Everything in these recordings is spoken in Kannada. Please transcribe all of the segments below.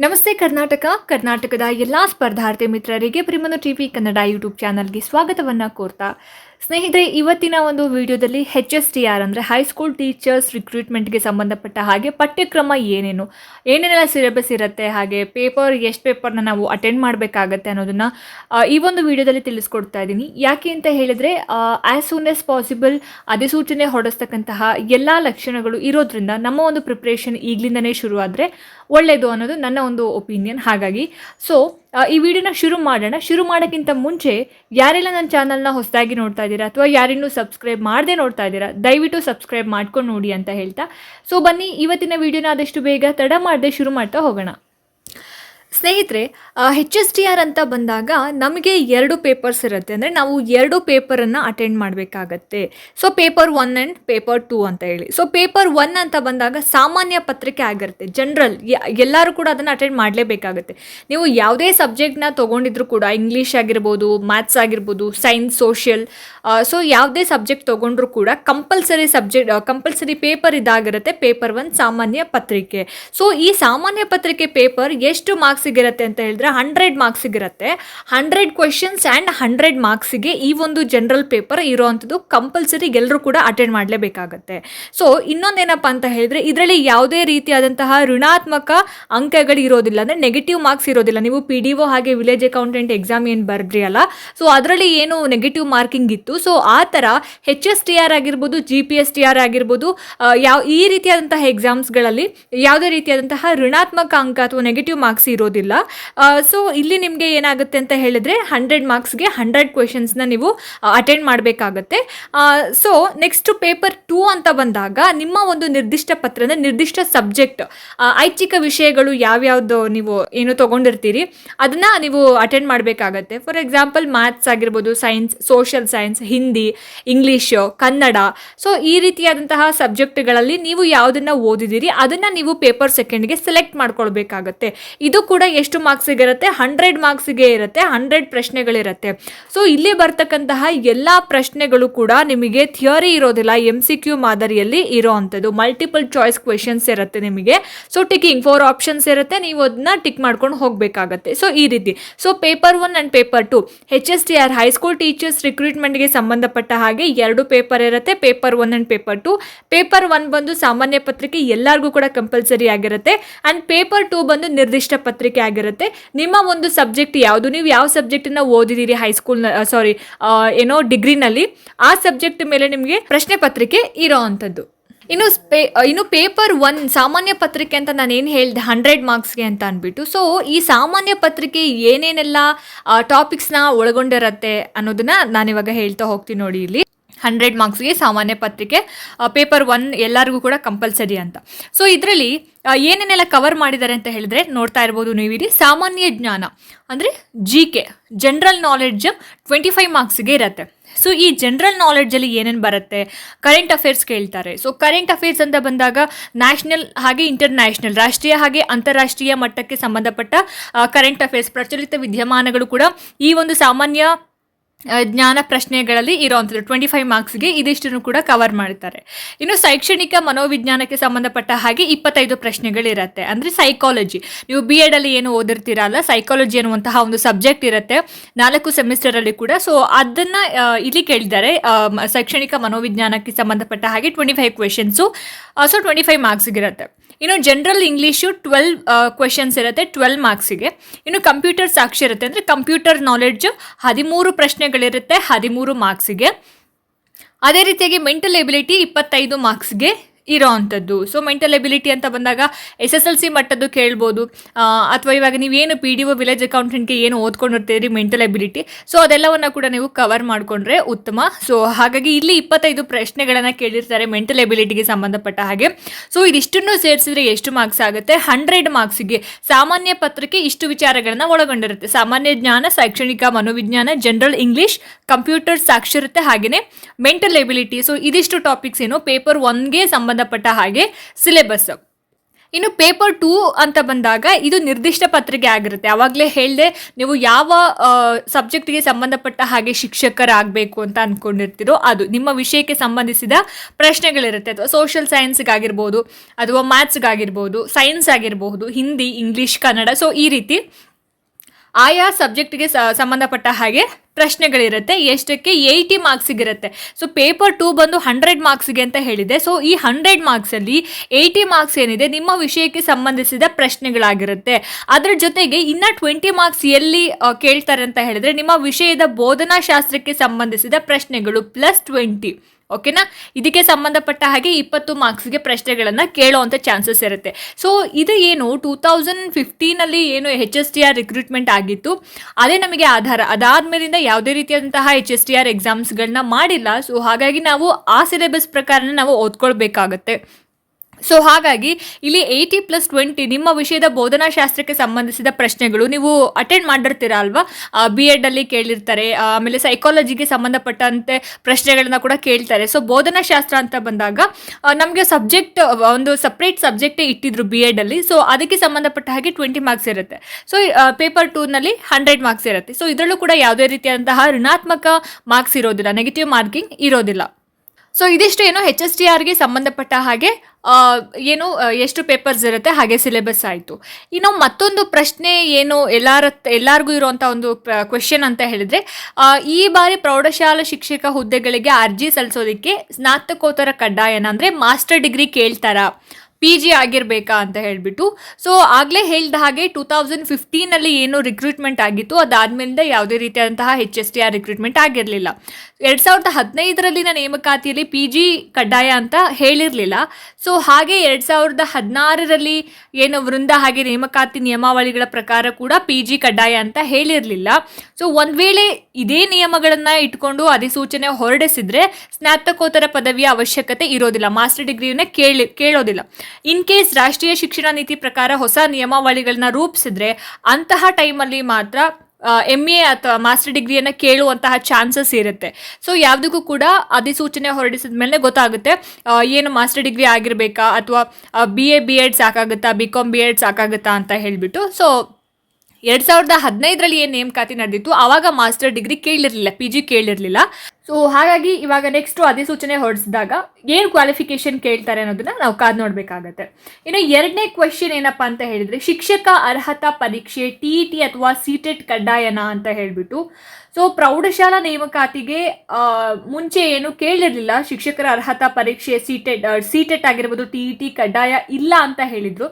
ನಮಸ್ತೆ ಕರ್ನಾಟಕ. ಕರ್ನಾಟಕದ ಎಲ್ಲ ಸ್ಪರ್ಧಾರ್ಥಿ ಮಿತ್ರರಿಗೆ ಪ್ರಿಮನು ಟಿವಿ ಕನ್ನಡ ಯೂಟ್ಯೂಬ್ ಚಾನಲ್ಗೆ ಸ್ವಾಗತವನ್ನು ಕೋರ್ತಾ ಸ್ನೇಹಿತರೆ, ಇವತ್ತಿನ ಒಂದು ವಿಡಿಯೋದಲ್ಲಿ ಹೆಚ್ ಎಸ್ ಟಿ ಆರ್ ಅಂದರೆ ಹೈಸ್ಕೂಲ್ ಟೀಚರ್ಸ್ ರಿಕ್ರೂಟ್ಮೆಂಟ್ಗೆ ಸಂಬಂಧಪಟ್ಟ ಹಾಗೆ ಪಠ್ಯಕ್ರಮ ಏನೇನು, ಏನೇನೆಲ್ಲ ಸಿಲೆಬಸ್ ಇರುತ್ತೆ, ಹಾಗೆ ಪೇಪರ್ ಎಷ್ಟು ಪೇಪರ್ನ ನಾವು ಅಟೆಂಡ್ ಮಾಡಬೇಕಾಗತ್ತೆ ಅನ್ನೋದನ್ನು ಈ ಒಂದು ವಿಡಿಯೋದಲ್ಲಿ ತಿಳಿಸ್ಕೊಡ್ತಾ ಇದ್ದೀನಿ. ಯಾಕೆ ಅಂತ ಹೇಳಿದರೆ ಆ್ಯಸ್ ಸೂನ್ ಎಸ್ ಪಾಸಿಬಲ್ ಅಧಿಸೂಚನೆ ಹೊಡೆಸ್ತಕ್ಕಂತಹ ಎಲ್ಲ ಲಕ್ಷಣಗಳು ಇರೋದ್ರಿಂದ ನಮ್ಮ ಒಂದು ಪ್ರಿಪ್ರೇಷನ್ ಈಗಲಿಂದನೇ ಶುರು ಆದರೆ ಒಳ್ಳೆಯದು ಅನ್ನೋದು ನನ್ನ ಒಂದು ಒಪಿನಿಯನ್ ಹಾಗಾಗಿ ಸೊ ಈ ವಿಡಿಯೋನ ಶುರು ಮಾಡೋಣ. ಶುರು ಮಾಡೋಕ್ಕಿಂತ ಮುಂಚೆ, ಯಾರೆಲ್ಲ ನನ್ನ ಚಾನಲ್ನ ಹೊಸದಾಗಿ ನೋಡ್ತಾ ಇದ್ದೀರಾ ಅಥವಾ ಯಾರಿನ್ನೂ ಸಬ್ಸ್ಕ್ರೈಬ್ ಮಾಡದೆ ನೋಡ್ತಾ ಇದ್ದೀರಾ, ದಯವಿಟ್ಟು ಸಬ್ಸ್ಕ್ರೈಬ್ ಮಾಡ್ಕೊಂಡು ನೋಡಿ ಅಂತ ಹೇಳ್ತಾ. ಸೊ ಬನ್ನಿ, ಇವತ್ತಿನ ವಿಡಿಯೋನ ಆದಷ್ಟು ಬೇಗ ತಡ ಮಾಡದೆ ಶುರು ಮಾಡ್ತಾ ಹೋಗೋಣ. ಸ್ನೇಹಿತರೆ ಹೆಚ್ ಎಸ್ ಟಿ ಆರ್ ಅಂತ ಬಂದಾಗ ನಮಗೆ ಎರಡು ಪೇಪರ್ಸ್ ಇರುತ್ತೆ. ಅಂದರೆ ನಾವು ಎರಡು ಪೇಪರನ್ನು ಅಟೆಂಡ್ ಮಾಡಬೇಕಾಗತ್ತೆ. So paper one and paper two ಅಂತ ಹೇಳಿ. ಸೊ ಪೇಪರ್ ಒನ್ ಅಂತ ಬಂದಾಗ ಸಾಮಾನ್ಯ ಪತ್ರಿಕೆ ಆಗಿರುತ್ತೆ. ಜನರಲ್ ಎಲ್ಲರೂ ಕೂಡ ಅದನ್ನು ಅಟೆಂಡ್ ಮಾಡಲೇಬೇಕಾಗತ್ತೆ. ನೀವು ಯಾವುದೇ ಸಬ್ಜೆಕ್ಟ್ನ ತೊಗೊಂಡಿದ್ರು ಕೂಡ ಇಂಗ್ಲೀಷ್ ಆಗಿರ್ಬೋದು ಮ್ಯಾಥ್ಸ್ ಆಗಿರ್ಬೋದು ಸೈನ್ಸ್ ಸೋಷಿಯಲ್ ಸೊ ಯಾವುದೇ ಸಬ್ಜೆಕ್ಟ್ ತೊಗೊಂಡ್ರು ಕೂಡ ಕಂಪಲ್ಸರಿ ಸಬ್ಜೆಕ್ಟ್ ಕಂಪಲ್ಸರಿ ಪೇಪರ್ ಇದಾಗಿರುತ್ತೆ ಪೇಪರ್ ಒನ್ ಸಾಮಾನ್ಯ ಪತ್ರಿಕೆ. ಸೊ ಈ ಸಾಮಾನ್ಯ ಪತ್ರಿಕೆ ಪೇಪರ್ ಎಷ್ಟು ಮಾರ್ಕ್ಸಿಗಿರುತ್ತೆ ಅಂತ ಹೇಳಿದ್ರೆ ಹಂಡ್ರೆಡ್ ಮಾರ್ಕ್ಸಿಗಿರುತ್ತೆ ಹಂಡ್ರೆಡ್ ಕ್ವೆಶನ್ಸ್ ಆ್ಯಂಡ್ ಹಂಡ್ರೆಡ್ ಮಾರ್ಕ್ಸಿಗೆ ಈ ಒಂದು ಜನರಲ್ ಪೇಪರ್ ಇರೋವಂಥದ್ದು ಕಂಪಲ್ಸರಿ ಎಲ್ಲರೂ ಕೂಡ ಅಟೆಂಡ್ ಮಾಡಲೇಬೇಕಾಗತ್ತೆ. ಸೊ ಇನ್ನೊಂದೇನಪ್ಪ ಅಂತ ಹೇಳಿದ್ರೆ ಇದರಲ್ಲಿ ಯಾವುದೇ ರೀತಿಯಾದಂತಹ ಋಣಾತ್ಮಕ ಅಂಕಗಳು ಇರೋದಿಲ್ಲ. ಅಂದರೆ ನೆಗೆಟಿವ್ ಮಾರ್ಕ್ಸ್ ಇರೋದಿಲ್ಲ. ನೀವು ಪಿ ಡಿ ಒ ಹಾಗೆ ವಿಲೇಜ್ ಅಕೌಂಟೆಂಟ್ ಎಕ್ಸಾಮ್ ಏನು ಬರೆದ್ರಿ ಅಲ್ಲ ಸೊ ಅದರಲ್ಲಿ ಏನು ನೆಗೆಟಿವ್ ಮಾರ್ಕಿಂಗ್ ಇತ್ತು. ಸೊ ಆ ಥರ ಹೆಚ್ ಎಸ್ ಟಿ ಆರ್ ಆಗಿರ್ಬೋದು G P S T R ಆಗಿರ್ಬೋದು ಯಾವ ಈ ರೀತಿಯಾದಂತಹ ಎಕ್ಸಾಮ್ಸ್ಗಳಲ್ಲಿ ಯಾವುದೇ ರೀತಿಯಾದಂತಹ ಋಣಾತ್ಮಕ ಅಂಕ ಅಥವಾ ನೆಗೆಟಿವ್ ಮಾರ್ಕ್ಸ್ ಇರೋದಿಲ್ಲ. ಸೊ ಇಲ್ಲಿ ನಿಮಗೆ ಏನಾಗುತ್ತೆ ಅಂತ ಹೇಳಿದ್ರೆ ಹಂಡ್ರೆಡ್ ಮಾರ್ಕ್ಸ್ಗೆ ಹಂಡ್ರೆಡ್ ಕ್ವೆಶನ್ಸ್ನ ನೀವು ಅಟೆಂಡ್ ಮಾಡಬೇಕಾಗತ್ತೆ. ಸೊ ನೆಕ್ಸ್ಟ್ ಪೇಪರ್ ಟೂ ಅಂತ ಬಂದಾಗ ನಿಮ್ಮ ಒಂದು ನಿರ್ದಿಷ್ಟ ಪತ್ರ, ಅಂದರೆ ನಿರ್ದಿಷ್ಟ ಸಬ್ಜೆಕ್ಟ್ ಐಚ್ಛಿಕ ವಿಷಯಗಳು ಯಾವ್ಯಾವ್ದು ನೀವು ಏನು ತೊಗೊಂಡಿರ್ತೀರಿ, ಅದನ್ನ ನೀವು ಅಟೆಂಡ್ ಮಾಡಬೇಕಾಗತ್ತೆ. ಫಾರ್ ಎಕ್ಸಾಂಪಲ್ ಮ್ಯಾಥ್ಸ್ ಆಗಿರ್ಬೋದು science social science Hindi English Kannada. So ಈ ರೀತಿಯಾದಂತಹ ಸಬ್ಜೆಕ್ಟ್ಗಳಲ್ಲಿ ನೀವು ಯಾವುದನ್ನು ಓದಿದ್ದೀರಿ ಅದನ್ನು ನೀವು ಪೇಪರ್ ಸೆಕೆಂಡ್ಗೆ ಸೆಲೆಕ್ಟ್ ಮಾಡ್ಕೊಳ್ಬೇಕಾಗತ್ತೆ. ಇದು ಕೂಡ ಎಷ್ಟು ಮಾರ್ಕ್ಸಿಗೆ ಇರುತ್ತೆ? ಹಂಡ್ರೆಡ್ ಮಾರ್ಕ್ಸಿಗೆ ಇರುತ್ತೆ ಹಂಡ್ರೆಡ್ ಪ್ರಶ್ನೆಗಳಿರುತ್ತೆ. ಸೊ ಇಲ್ಲಿ ಬರ್ತಕ್ಕಂತಹ ಎಲ್ಲ ಪ್ರಶ್ನೆಗಳು ಕೂಡ ನಿಮಗೆ ಥಿಯರಿ ಇರೋದಿಲ್ಲ ಎಂ ಸಿ ಕ್ಯೂ ಮಾದರಿಯಲ್ಲಿ ಇರೋ ಅಂಥದ್ದು. ಮಲ್ಟಿಪಲ್ ಚಾಯ್ಸ್ ಕ್ವೆಶನ್ಸ್ ಇರುತ್ತೆ ನಿಮಗೆ. ಸೊ ಟಿಕಿಂಗ್ ಫೋರ್ ಆಪ್ಷನ್ಸ್ ಇರುತ್ತೆ. ನೀವು ಅದನ್ನ ಟಿಕ್ ಮಾಡ್ಕೊಂಡು ಹೋಗಬೇಕಾಗತ್ತೆ. ಸೊ ಈ ರೀತಿ. So paper one and paper two H S T R high school teachers ರಿಕ್ರೂಟ್ಮೆಂಟ್ಗೆ ಸಂಬಂಧಪಟ್ಟ ಹಾಗೆ ಎರಡು ಪೇಪರ್ ಇರುತ್ತೆ. Paper one and paper two paper one ಬಂದು ಸಾಮಾನ್ಯ ಪತ್ರಿಕೆ ಎಲ್ಲರಿಗೂ ಕೂಡ ಕಂಪಲ್ಸರಿ ಆಗಿರುತ್ತೆ. ಆ್ಯಂಡ್ ಪೇಪರ್ ಟು ಬಂದು ನಿರ್ದಿಷ್ಟ ಪತ್ರಿಕೆ ಆಗಿರುತ್ತೆ. ನಿಮ್ಮ ಒಂದು ಸಬ್ಜೆಕ್ಟ್ ಯಾವುದು? ನೀವು ಯಾವ ಸಬ್ಜೆಕ್ಟನ್ನು ಓದಿದ್ದೀರಿ ಹೈಸ್ಕೂಲ್ನ ಸಾರಿ ಏನೋ ಡಿಗ್ರಿನಲ್ಲಿ? ಆ ಸಬ್ಜೆಕ್ಟ್ ಮೇಲೆ ನಿಮಗೆ ಪ್ರಶ್ನೆ ಪತ್ರಿಕೆ ಇರೋ ಅಂಥದ್ದು. ಇನ್ನು ಸ್ಪೇ ಇನ್ನು ಪೇಪರ್ ಒನ್, ಸಾಮಾನ್ಯ ಪತ್ರಿಕೆ ಅಂತ ನಾನು ಏನು ಹೇಳಿದೆ, ಹಂಡ್ರೆಡ್ ಮಾರ್ಕ್ಸ್ಗೆ ಅಂತ ಅಂದ್ಬಿಟ್ಟು. ಸೊ ಈ ಸಾಮಾನ್ಯ ಪತ್ರಿಕೆ ಏನೇನೆಲ್ಲ ಟಾಪಿಕ್ಸ್ನ ಒಳಗೊಂಡಿರತ್ತೆ ಅನ್ನೋದನ್ನ ನಾನಿವಾಗ ಹೇಳ್ತಾ ಹೋಗ್ತೀನಿ ನೋಡಿ ಇಲ್ಲಿ. ಹಂಡ್ರೆಡ್ ಮಾರ್ಕ್ಸ್ಗೆ ಸಾಮಾನ್ಯ ಪತ್ರಿಕೆ ಪೇಪರ್ ಒನ್ ಎಲ್ಲರಿಗೂ ಕೂಡ ಕಂಪಲ್ಸರಿ ಅಂತ. ಸೊ ಇದರಲ್ಲಿ ಏನೇನೆಲ್ಲ ಕವರ್ ಮಾಡಿದ್ದಾರೆ ಅಂತ ಹೇಳಿದ್ರೆ ನೋಡ್ತಾ ಇರ್ಬೋದು ನೀವು ಇಲ್ಲಿ ಸಾಮಾನ್ಯ ಜ್ಞಾನ, ಅಂದರೆ G K general knowledge twenty five ಮಾರ್ಕ್ಸ್ಗೆ ಇರುತ್ತೆ. ಸೊ ಈ ಜನರಲ್ ನಾಲೆಡ್ಜಲ್ಲಿ ಏನೇನು ಬರುತ್ತೆ? ಕರೆಂಟ್ ಅಫೇರ್ಸ್ ಕೇಳ್ತಾರೆ. ಸೊ ಕರೆಂಟ್ ಅಫೇರ್ಸ್ ಅಂತ ಬಂದಾಗ ನ್ಯಾಷನಲ್ ಹಾಗೆ ಇಂಟರ್ನ್ಯಾಷನಲ್ ರಾಷ್ಟ್ರೀಯ ಹಾಗೆ ಅಂತಾರಾಷ್ಟ್ರೀಯ ಮಟ್ಟಕ್ಕೆ ಸಂಬಂಧಪಟ್ಟ ಕರೆಂಟ್ ಅಫೇರ್ಸ್ ಪ್ರಚಲಿತ ವಿದ್ಯಮಾನಗಳು ಕೂಡ ಈ ಒಂದು ಸಾಮಾನ್ಯ ಜ್ಞಾನ ಪ್ರಶ್ನೆಗಳಲ್ಲಿ ಇರೋವಂಥದ್ದು ಟ್ವೆಂಟಿ ಫೈವ್ ಮಾರ್ಕ್ಸ್ಗೆ ಇದಿಷ್ಟನ್ನು ಕೂಡ ಕವರ್ ಮಾಡ್ತಾರೆ ಇನ್ನು ಶೈಕ್ಷಣಿಕ ಮನೋವಿಜ್ಞಾನಕ್ಕೆ ಸಂಬಂಧಪಟ್ಟ ಹಾಗೆ ಇಪ್ಪತ್ತೈದು ಪ್ರಶ್ನೆಗಳಿರುತ್ತೆ. ಅಂದರೆ ಸೈಕಾಲಜಿ ನೀವು ಬಿ ಎಡಲ್ಲಿ ಏನು ಓದಿರ್ತೀರಲ್ಲ ಸೈಕಾಲಜಿ ಅನ್ನುವಂತಹ ಒಂದು ಸಬ್ಜೆಕ್ಟ್ ಇರುತ್ತೆ. ನಾಲ್ಕು ಸೆಮಿಸ್ಟರಲ್ಲಿ ಕೂಡ. ಸೊ ಅದನ್ನು ಇಲ್ಲಿ ಕೇಳಿದ್ದಾರೆ. ಶೈಕ್ಷಣಿಕ ಮನೋವಿಜ್ಞಾನಕ್ಕೆ ಸಂಬಂಧಪಟ್ಟ ಹಾಗೆ twenty five questions so twenty five ಮಾರ್ಕ್ಸ್ಗಿರುತ್ತೆ ಇನ್ನು ಜನರಲ್ ಇಂಗ್ಲೀಷು ಟ್ವೆಲ್ ಕ್ವೆಶನ್ಸ್ ಇರುತ್ತೆ ಟ್ವೆಲ್ ಮಾರ್ಕ್ಸಿಗೆ ಇನ್ನು ಕಂಪ್ಯೂಟರ್ ಸಾಕ್ಷಿ ಇರುತ್ತೆ ಅಂದರೆ ಕಂಪ್ಯೂಟರ್ ನಾಲೆಡ್ಜು ಹದಿಮೂರು ಪ್ರಶ್ನೆಗಳಿರುತ್ತೆ, ಹದಿಮೂರು ಮಾರ್ಕ್ಸಿಗೆ ಅದೇ ರೀತಿಯಾಗಿ ಮೆಂಟಲ್ ಎಬಿಲಿಟಿ ಇಪ್ಪತ್ತೈದು ಮಾರ್ಕ್ಸ್ಗೆ ಇರೋ ಅಂಥದ್ದು ಸೊ ಮೆಂಟಲ್ ಎಬಿಲಿಟಿ ಅಂತ ಬಂದಾಗ ಎಸ್ ಎಸ್ ಎಲ್ ಸಿ ಮಟ್ಟದ್ದು ಕೇಳ್ಬೋದು. ಅಥವಾ ಇವಾಗ ನೀವೇನು ಪಿ ಡಿ ಒ ವಿಲೇಜ್ ಅಕೌಂಟೆಂಟ್ಗೆ ಏನು ಓದ್ಕೊಂಡಿರ್ತೀರಿ ಮೆಂಟಲ್ ಎಬಿಲಿಟಿ ಸೊ ಅದೆಲ್ಲವನ್ನು ಕೂಡ ನೀವು ಕವರ್ ಮಾಡಿಕೊಂಡ್ರೆ ಉತ್ತಮ. ಸೊ ಹಾಗಾಗಿ ಇಲ್ಲಿ ಇಪ್ಪತ್ತೈದು ಪ್ರಶ್ನೆಗಳನ್ನು ಕೇಳಿರ್ತಾರೆ ಮೆಂಟಲ್ ಎಬಿಲಿಟಿಗೆ ಸಂಬಂಧಪಟ್ಟ ಹಾಗೆ. ಸೊ ಇದಿಷ್ಟನ್ನು ಸೇರಿಸಿದ್ರೆ ಎಷ್ಟು ಮಾರ್ಕ್ಸ್ ಆಗುತ್ತೆ? ಹಂಡ್ರೆಡ್ ಮಾರ್ಕ್ಸಿಗೆ ಸಾಮಾನ್ಯ ಪತ್ರಿಕೆ ಇಷ್ಟು ವಿಚಾರಗಳನ್ನು ಒಳಗೊಂಡಿರುತ್ತೆ. ಸಾಮಾನ್ಯ ಜ್ಞಾನ, ಶೈಕ್ಷಣಿಕ, ಮನೋವಿಜ್ಞಾನ ಜನರಲ್ ಇಂಗ್ಲಿಷ್ ಕಂಪ್ಯೂಟರ್ ಸಾಕ್ಷರತೆ ಹಾಗೆಯೇ ಮೆಂಟಲ್ ಎಬಿಲಿಟಿ ಸೊ ಇದಿಷ್ಟು ಟಾಪಿಕ್ಸ್ ಏನು ಪೇಪರ್ ಒನ್ಗೆ ಸಂಬಂಧಪಟ್ಟ ಹಾಗೆ ಸಿಲೆಬಸ್ ಇನ್ನು ಪೇಪರ್ ಟೂ ಅಂತ ಬಂದಾಗ ಇದು ನಿರ್ದಿಷ್ಟ ಪತ್ರಿಕೆ ಆಗಿರುತ್ತೆ. ಆವಾಗಲೇ ಹೇಳಿದೆ ನೀವು ಯಾವ ಸಬ್ಜೆಕ್ಟ್ಗೆ ಸಂಬಂಧಪಟ್ಟ ಹಾಗೆ ಶಿಕ್ಷಕರಾಗಬೇಕು ಅಂತ ಅಂದ್ಕೊಂಡಿರ್ತೀರೋ ಅದು ನಿಮ್ಮ ವಿಷಯಕ್ಕೆ ಸಂಬಂಧಿಸಿದ ಪ್ರಶ್ನೆಗಳಿರುತ್ತೆ. ಅಥವಾ ಸೋಷಿಯಲ್ ಸೈನ್ಸ್ಗಾಗಿರ್ಬೋದು ಅಥವಾ ಮ್ಯಾಥ್ಸ್ಗಾಗಿರ್ಬೋದು ಸೈನ್ಸ್ ಆಗಿರಬಹುದು, ಹಿಂದಿ ಇಂಗ್ಲೀಷ್ ಕನ್ನಡ ಸೊ ಈ ರೀತಿ ಆಯಾ ಸಬ್ಜೆಕ್ಟ್ಗೆ ಸಂಬಂಧಪಟ್ಟ ಹಾಗೆ ಪ್ರಶ್ನೆಗಳಿರುತ್ತೆ. ಎಷ್ಟಕ್ಕೆ ಏಯ್ಟಿ ಮಾರ್ಕ್ಸಿಗಿರುತ್ತೆ ಸೊ, ಪೇಪರ್ ಟೂ ಬಂದು ಹಂಡ್ರೆಡ್ ಮಾರ್ಕ್ಸಿಗೆ ಅಂತ ಹೇಳಿದೆ. ಸೊ, ಈ ಹಂಡ್ರೆಡ್ ಮಾರ್ಕ್ಸಲ್ಲಿ ಏಯ್ಟಿ ಮಾರ್ಕ್ಸ್ ಏನಿದೆ, ನಿಮ್ಮ ವಿಷಯಕ್ಕೆ ಸಂಬಂಧಿಸಿದ ಪ್ರಶ್ನೆಗಳಾಗಿರುತ್ತೆ. ಅದರ ಜೊತೆಗೆ ಇನ್ನು ಟ್ವೆಂಟಿ ಮಾರ್ಕ್ಸ್ ಎಲ್ಲಿ ಕೇಳ್ತಾರೆ ಅಂತ ಹೇಳಿದ್ರೆ, ನಿಮ್ಮ ವಿಷಯದ ಬೋಧನಾ ಶಾಸ್ತ್ರಕ್ಕೆ ಸಂಬಂಧಿಸಿದ ಪ್ರಶ್ನೆಗಳು ಪ್ಲಸ್ ಟ್ವೆಂಟಿ. ಓಕೆನಾ? ಇದಕ್ಕೆ ಸಂಬಂಧಪಟ್ಟ ಹಾಗೆ ಇಪ್ಪತ್ತು ಮಾರ್ಕ್ಸ್ಗೆ ಪ್ರಶ್ನೆಗಳನ್ನು ಕೇಳೋವಂಥ ಚಾನ್ಸಸ್ ಇರುತ್ತೆ. ಸೊ ಇದು ಏನು? ಟೂ ತೌಸಂಡ್ ಫಿಫ್ಟೀನಲ್ಲಿ ಏನು H S T R recruitment ಆಗಿತ್ತು. ಅದೇ ನಮಗೆ ಆಧಾರ. ಅದಾದ್ಮೇಲಿಂದ ಯಾವುದೇ ರೀತಿಯಾದಂತಹ ಎಚ್ ಎಸ್ ಟಿ ಆರ್ ಎಕ್ಸಾಮ್ಸ್ಗಳನ್ನ ಮಾಡಿಲ್ಲ. ಸೊ ಹಾಗಾಗಿ ನಾವು ಆ ಸಿಲೆಬಸ್ ಪ್ರಕಾರನ ನಾವು ಓದ್ಕೊಳ್ಬೇಕಾಗತ್ತೆ. ಸೊ ಹಾಗಾಗಿ ಇಲ್ಲಿ ಏಯ್ಟಿ ಪ್ಲಸ್ ಟ್ವೆಂಟಿ ನಿಮ್ಮ ವಿಷಯದ ಬೋಧನಾಶಾಸ್ತ್ರಕ್ಕೆ ಸಂಬಂಧಿಸಿದ ಪ್ರಶ್ನೆಗಳು ನೀವು ಅಟೆಂಡ್ ಮಾಡಿರ್ತೀರ ಅಲ್ವಾ? ಬಿ ಎಡಲ್ಲಿ ಕೇಳಿರ್ತಾರೆ, ಆಮೇಲೆ ಸೈಕಾಲಜಿಗೆ ಸಂಬಂಧಪಟ್ಟಂತೆ ಪ್ರಶ್ನೆಗಳನ್ನ ಕೂಡ ಕೇಳ್ತಾರೆ. ಸೊ ಬೋಧನಾಶಾಸ್ತ್ರ ಅಂತ ಬಂದಾಗ ನಮಗೆ ಸಬ್ಜೆಕ್ಟ್ ಒಂದು ಸಪ್ರೇಟ್ ಸಬ್ಜೆಕ್ಟೇ ಇಟ್ಟಿದ್ರು ಬಿ ಎಡಲ್ಲಿ ಸೊ ಅದಕ್ಕೆ ಸಂಬಂಧಪಟ್ಟ ಹಾಗೆ ಟ್ವೆಂಟಿ ಮಾರ್ಕ್ಸ್ ಇರುತ್ತೆ. ಸೊ ಪೇಪರ್ ಟೂನಲ್ಲಿ ಹಂಡ್ರೆಡ್ ಮಾರ್ಕ್ಸ್ ಇರುತ್ತೆ. ಸೊ ಇದರಲ್ಲೂ ಕೂಡ ಯಾವುದೇ ರೀತಿಯಾದಂತಹ ಋಣಾತ್ಮಕ ಮಾರ್ಕ್ಸ್ ಇರೋದಿಲ್ಲ ನೆಗೆಟಿವ್ ಮಾರ್ಕಿಂಗ್ ಇರೋದಿಲ್ಲ. ಸೊ ಇದಿಷ್ಟು ಏನು ಹೆಚ್ ಎಸ್ ಟಿ ಆರ್ಗೆ ಸಂಬಂಧಪಟ್ಟ ಹಾಗೆ ಏನು ಎಷ್ಟು ಪೇಪರ್ಸ್ ಇರುತ್ತೆ, ಹಾಗೆ ಸಿಲೆಬಸ್ ಆಯಿತು. ಇನ್ನು ಮತ್ತೊಂದು ಪ್ರಶ್ನೆ ಏನು ಎಲ್ಲರ ಎಲ್ಲರಿಗೂ ಇರುವಂಥ ಒಂದು ಕ್ವೆಶನ್ ಅಂತ ಹೇಳಿದರೆ ಈ ಬಾರಿ ಪ್ರೌಢಶಾಲಾ ಶಿಕ್ಷಕ ಹುದ್ದೆಗಳಿಗೆ ಅರ್ಜಿ ಸಲ್ಲಿಸೋದಕ್ಕೆ ಸ್ನಾತಕೋತ್ತರ ಕಡ್ಡಾಯನ ಅಂದರೆ ಮಾಸ್ಟರ್ ಡಿಗ್ರಿ ಕೇಳ್ತಾರಾ? ಪಿ ಜಿ ಆಗಿರಬೇಕಾ ಅಂತ ಹೇಳಿಬಿಟ್ಟು. ಸೊ ಆಗಲೇ ಹೇಳಿದ ಹಾಗೆ ಟೂ ತೌಸಂಡ್ ಫಿಫ್ಟೀನಲ್ಲಿ ಏನು ರಿಕ್ರೂಟ್ಮೆಂಟ್ ಆಗಿತ್ತು. ಅದಾದ್ಮೇಲಿಂದ ಯಾವುದೇ ರೀತಿಯಾದಂತಹ H S T R recruitment ಆಗಿರಲಿಲ್ಲ. ಎರಡು ಸಾವಿರದ ಹದಿನೈದರಲ್ಲಿನ ನೇಮಕಾತಿಯಲ್ಲಿ ಪಿ ಜಿ ಕಡ್ಡಾಯ ಅಂತ ಹೇಳಿರಲಿಲ್ಲ. ಸೊ ಹಾಗೆ ಎರಡು ಸಾವಿರದ ಹದಿನಾರರಲ್ಲಿ ಏನು ವೃಂದ ಹಾಗೆ ನೇಮಕಾತಿ ನಿಯಮಾವಳಿಗಳ ಪ್ರಕಾರ ಕೂಡ ಪಿ ಜಿ ಕಡ್ಡಾಯ ಅಂತ ಹೇಳಿರಲಿಲ್ಲ. ಸೊ ಒಂದು ವೇಳೆ ಇದೇ ನಿಯಮಗಳನ್ನು ಇಟ್ಕೊಂಡು ಅಧಿಸೂಚನೆ ಹೊರಡಿಸಿದ್ರೆ ಸ್ನಾತಕೋತ್ತರ ಪದವಿಯ ಅವಶ್ಯಕತೆ ಇರೋದಿಲ್ಲ. ಮಾಸ್ಟರ್ ಡಿಗ್ರಿಯನ್ನೇ ಕೇಳಿ ಕೇಳೋದಿಲ್ಲ. ಇನ್ ಕೇಸ್ ರಾಷ್ಟ್ರೀಯ ಶಿಕ್ಷಣ ನೀತಿ ಪ್ರಕಾರ ಹೊಸ ನಿಯಮಾವಳಿಗಳನ್ನ ರೂಪಿಸಿದ್ರೆ ಅಂತಹ ಟೈಮಲ್ಲಿ ಮಾತ್ರ ಎಂ ಎ ಅಥವಾ ಮಾಸ್ಟರ್ ಡಿಗ್ರಿಯನ್ನು ಕೇಳುವಂತಹ ಚಾನ್ಸಸ್ ಇರುತ್ತೆ. ಸೊ ಯಾವುದಕ್ಕೂ ಕೂಡ ಅಧಿಸೂಚನೆ ಹೊರಡಿಸಿದ ಮೇಲೆ ಗೊತ್ತಾಗುತ್ತೆ ಏನು ಮಾಸ್ಟರ್ ಡಿಗ್ರಿ ಆಗಿರಬೇಕಾ ಅಥವಾ ಬಿ ಎ ಬಿ ಎಡ್ ಸಾಕಾಗುತ್ತಾ ಬಿ ಕಾಮ್ ಬಿ ಎಡ್ ಸಾಕಾಗುತ್ತಾ ಅಂತ ಹೇಳಿಬಿಟ್ಟು. ಸೊ ಎರಡು ಸಾವಿರದ ಹದಿನೈದರಲ್ಲಿ ಏನು ನೇಮಕಾತಿ ನಡೆದಿತ್ತು? ಆವಾಗ ಮಾಸ್ಟರ್ ಡಿಗ್ರಿ ಕೇಳಿರಲಿಲ್ಲ ಪಿ ಜಿ ಕೇಳಿರಲಿಲ್ಲ. ಸೊ ಹಾಗಾಗಿ ಇವಾಗ ನೆಕ್ಸ್ಟು ಅಧಿಸೂಚನೆ ಹೊರಡಿಸಿದಾಗ ಏನು ಕ್ವಾಲಿಫಿಕೇಶನ್ ಕೇಳ್ತಾರೆ ಅನ್ನೋದನ್ನ ನಾವು ಕಾದು ನೋಡಬೇಕಾಗತ್ತೆ. ಇನ್ನು ಎರಡನೇ ಕ್ವೆಶನ್ ಏನಪ್ಪ ಅಂತ ಹೇಳಿದ್ರೆ, ಶಿಕ್ಷಕ ಅರ್ಹತಾ ಪರೀಕ್ಷೆ ಟಿ ಇ ಟಿ ಅಥವಾ ಸಿ ಟೆಟ್ ಕಡ್ಡಾಯನ ಅಂತ ಹೇಳಿಬಿಟ್ಟು. ಸೊ ಪ್ರೌಢಶಾಲಾ ನೇಮಕಾತಿಗೆ ಮುಂಚೆ ಏನು ಕೇಳಿರಲಿಲ್ಲ, ಶಿಕ್ಷಕರ ಅರ್ಹತಾ ಪರೀಕ್ಷೆ ಸಿ ಟೆಟ್ ಸಿ ಟೆಟ್ ಆಗಿರ್ಬೋದು ಟಿ ಇ ಟಿ ಕಡ್ಡಾಯ ಇಲ್ಲ ಅಂತ ಹೇಳಿದರು.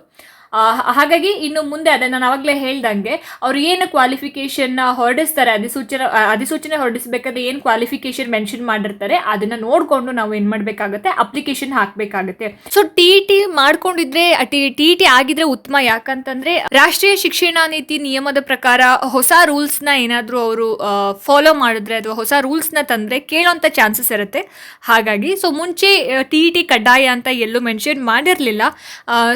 ಹಾಗಾಗಿ ಇನ್ನು ಮುಂದೆ ಅದೇ ನಾನು ಆವಾಗಲೇ ಹೇಳ್ದಂಗೆ ಅವ್ರು ಏನು ಕ್ವಾಲಿಫಿಕೇಶನ್ ಹೊರಡಿಸ್ತಾರೆ, ಅಧಿಸೂಚನೆ ಅಧಿಸೂಚನೆ ಹೊರಡಿಸಬೇಕಾದ್ರೆ ಏನು ಕ್ವಾಲಿಫಿಕೇಶನ್ ಮೆನ್ಷನ್ ಮಾಡಿರ್ತಾರೆ, ಅದನ್ನ ನೋಡಿಕೊಂಡು ನಾವು ಏನು ಮಾಡಬೇಕಾಗುತ್ತೆ ಅಪ್ಲಿಕೇಶನ್ ಹಾಕಬೇಕಾಗುತ್ತೆ. ಸೊ ಟಿ ಟಿ ಮಾಡ್ಕೊಂಡಿದ್ರೆ ಟಿ ಟಿ ಟಿ ಆಗಿದ್ರೆ ಉತ್ತಮ ಯಾಕಂತಂದ್ರೆ ರಾಷ್ಟ್ರೀಯ ಶಿಕ್ಷಣ ನೀತಿ ನಿಯಮದ ಪ್ರಕಾರ ಹೊಸ ರೂಲ್ಸ್ನ ಏನಾದರೂ ಅವರು ಫಾಲೋ ಮಾಡಿದ್ರೆ ಅಥವಾ ಹೊಸ ರೂಲ್ಸ್ನ ತಂದರೆ ಕೇಳೋಂಥ ಚಾನ್ಸಸ್ ಇರುತ್ತೆ. ಹಾಗಾಗಿ ಸೊ ಮುಂಚೆ ಟಿ ಇ ಟಿ ಕಡ್ಡಾಯ ಅಂತ ಎಲ್ಲೂ ಮೆನ್ಷನ್ ಮಾಡಿರಲಿಲ್ಲ.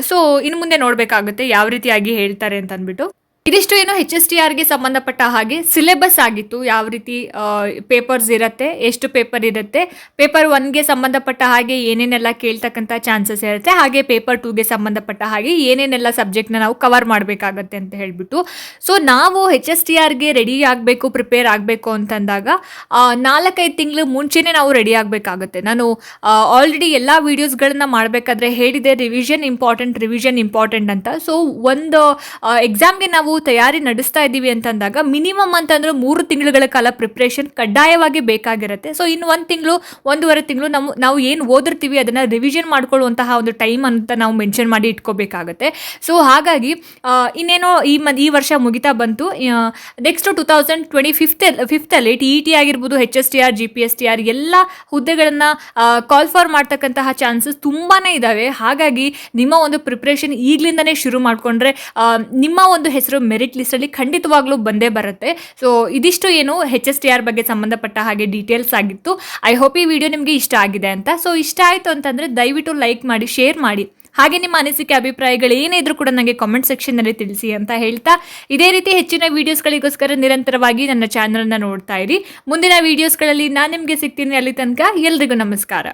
ಸೊ ಇನ್ನು ಮುಂದೆ ನೋಡಬೇಕಾಗುತ್ತೆ ಯಾವ ರೀತಿಯಾಗಿ ಹೇಳ್ತಾರೆ ಅಂತ ಅಂದ್ಬಿಟ್ಟು ಇದಿಷ್ಟು ಏನು ಹೆಚ್ ಎಸ್ ಟಿ ಆರ್ಗೆ ಸಂಬಂಧಪಟ್ಟ ಹಾಗೆ ಸಿಲೆಬಸ್ ಆಗಿತ್ತು. ಯಾವ ರೀತಿ ಪೇಪರ್ಸ್ ಇರುತ್ತೆ, ಎಷ್ಟು ಪೇಪರ್ ಇರುತ್ತೆ ಪೇಪರ್ ಒನ್ಗೆ ಸಂಬಂಧಪಟ್ಟ ಹಾಗೆ ಏನೇನೆಲ್ಲ ಕೇಳ್ತಕ್ಕಂಥ ಚಾನ್ಸಸ್ ಇರುತ್ತೆ, ಹಾಗೆ ಪೇಪರ್ ಟೂಗೆ ಸಂಬಂಧಪಟ್ಟ ಹಾಗೆ ಏನೇನೆಲ್ಲ ಸಬ್ಜೆಕ್ಟ್ನ ನಾವು ಕವರ್ ಮಾಡಬೇಕಾಗತ್ತೆ ಅಂತ ಹೇಳ್ಬಿಟ್ಟು. ಸೊ ನಾವು ಹೆಚ್ ಎಸ್ ಟಿ ಆರ್ಗೆ ರೆಡಿ ಆಗಬೇಕು ಪ್ರಿಪೇರ್ ಆಗಬೇಕು ಅಂತಂದಾಗ ನಾಲ್ಕೈದು ತಿಂಗಳು ಮುಂಚೆನೇ ನಾವು ರೆಡಿ ಆಗಬೇಕಾಗುತ್ತೆ. ನಾನು ಆಲ್ರೆಡಿ ಎಲ್ಲ ವೀಡಿಯೋಸ್ಗಳನ್ನ ಮಾಡಬೇಕಾದ್ರೆ ಹೇಳಿದೆ ರಿವಿಷನ್ ಇಂಪಾರ್ಟೆಂಟ್ ರಿವಿಷನ್ ಇಂಪಾರ್ಟೆಂಟ್ ಅಂತ. ಸೊ ಒಂದು ಎಕ್ಸಾಮ್ಗೆ ನಾವು ತಯಾರಿ ನಡೆಸ್ತಾ ಇದ್ದೀವಿ ಅಂತಂದಾಗ ಮಿನಿಮಮ್ ಅಂತಂದ್ರೆ ಮೂರು ತಿಂಗಳುಗಳ ಕಾಲ ಪ್ರಿಪ್ರೇಷನ್ ಕಡ್ಡಾಯವಾಗಿ ಬೇಕಾಗಿರುತ್ತೆ. ಸೊ ಇನ್ನು ಒಂದು ತಿಂಗಳು, ಒಂದೂವರೆ ತಿಂಗಳು ನಾವು ನಾವು ಏನು ಓದಿರ್ತೀವಿ ಅದನ್ನು ರಿವಿಷನ್ ಮಾಡ್ಕೊಳ್ಳುವಂತಹ ಒಂದು ಟೈಮ್ ಅಂತ ನಾವು ಮೆನ್ಷನ್ ಮಾಡಿ ಇಟ್ಕೋಬೇಕಾಗುತ್ತೆ. ಸೊ ಹಾಗಾಗಿ ಇನ್ನೇನೋ ಈ ಮ ಈ ವರ್ಷ ಮುಗಿತಾ ಬಂತು. Next two thousand twenty fifth ಫಿಫ್ತಲ್ಲಿ T E T ಆಗಿರ್ಬೋದು H S T R G P S T R ಎಲ್ಲ ಹುದ್ದೆಗಳನ್ನು ಕಾಲ್ ಫಾರ್ ಮಾಡ್ತಕ್ಕಂತಹ ಚಾನ್ಸಸ್ ತುಂಬಾ ಇದ್ದಾವೆ ಹಾಗಾಗಿ, ನಿಮ್ಮ ಒಂದು ಪ್ರಿಪ್ರೇಷನ್ ಈಗಲಿಂದನೇ ಶುರು ಮಾಡಿಕೊಂಡ್ರೆ ನಿಮ್ಮ ಒಂದು ಹೆಸರು ಮೆರಿಟ್ ಲಿಸ್ಟಲ್ಲಿ ಖಂಡಿತವಾಗ್ಲೂ ಬಂದೇ ಬರುತ್ತೆ. ಸೊ ಇದಿಷ್ಟು ಏನು ಹೆಚ್ ಎಸ್ ಟಿ ಆರ್ ಬಗ್ಗೆ ಸಂಬಂಧಪಟ್ಟ ಹಾಗೆ ಡೀಟೇಲ್ಸ್ ಆಗಿತ್ತು. ಐ ಹೋಪ್ ಈ ವಿಡಿಯೋ ನಿಮಗೆ ಇಷ್ಟ ಆಗಿದೆ ಅಂತ. ಸೊ ಇಷ್ಟ ಆಯಿತು ಅಂತಂದರೆ ದಯವಿಟ್ಟು ಲೈಕ್ ಮಾಡಿ ಶೇರ್ ಮಾಡಿ. ಹಾಗೆ ನಿಮ್ಮ ಅನಿಸಿಕೆ, ಅಭಿಪ್ರಾಯಗಳು ಏನೇ ಇದ್ರೂ ಕೂಡ ನನಗೆ ಕಾಮೆಂಟ್ ಸೆಕ್ಷನ್ನಲ್ಲಿ ತಿಳಿಸಿ ಅಂತ ಹೇಳ್ತಾ. ಇದೇ ರೀತಿ ಹೆಚ್ಚಿನ ವೀಡಿಯೋಸ್ಗಳಿಗೋಸ್ಕರ ನಿರಂತರವಾಗಿ ನನ್ನ ಚಾನಲ್ನ ನೋಡ್ತಾ ಇರಿ. ಮುಂದಿನ ವೀಡಿಯೋಸ್ಗಳಲ್ಲಿ ನಾನು ನಿಮಗೆ ಸಿಗ್ತೀನಿ ಅಲ್ಲಿ ತನಕ ಎಲ್ರಿಗೂ ನಮಸ್ಕಾರ.